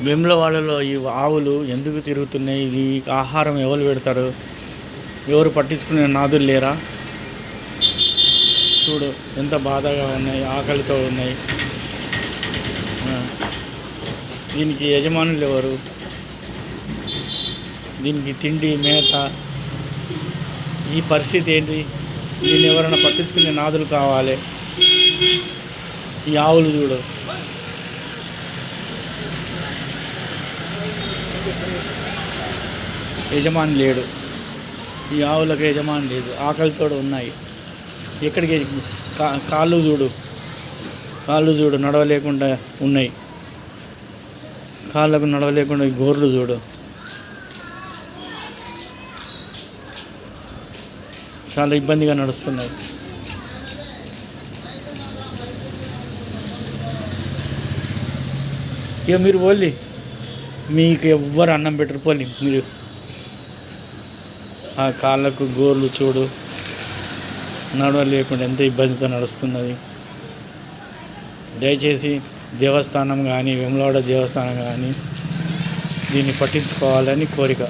వేములవాడలో ఈ ఆవులు ఎందుకు తిరుగుతున్నాయి? ఈ ఆహారం ఎవరు పెడతారు? ఎవరు పట్టించుకునే నాదులు లేరా? చూడు ఎంత బాధగా ఉన్నాయి ఆకలితో ఉన్నాయి. దీనికి యజమానులు ఎవరు? దీనికి తిండి మేత. ఈ పరిస్థితి ఏంటి? దీన్ని ఎవరైనా పట్టించుకునే నాదులు కావాలి. ఈ ఆవులు చూడు. యజమాని లేడు. ఈ ఆవులకు యజమాని లేదు. ఆకలితో ఉన్నాయి. ఎక్కడికి కా కాళ్ళు చూడు. కాళ్ళు చూడు నడవలేకుండా ఉన్నాయి. కాళ్ళకు నడవలేకుండా గోర్లు చూడు. చాలా ఇబ్బందిగా నడుస్తున్నాయి. ఇక మీరు ఓన్లీ మీకు ఎవ్వరు అన్నం పెట్టరు. పోలి మీరు. ఆ కాళ్ళకు గోర్లు చూడు. నడవలేకుండా ఎంత ఇబ్బందితో నడుస్తున్నది. దయచేసి దేవస్థానం కానీ వెములవాడ దేవస్థానం కానీ దీన్ని పట్టించుకోవాలని కోరిక.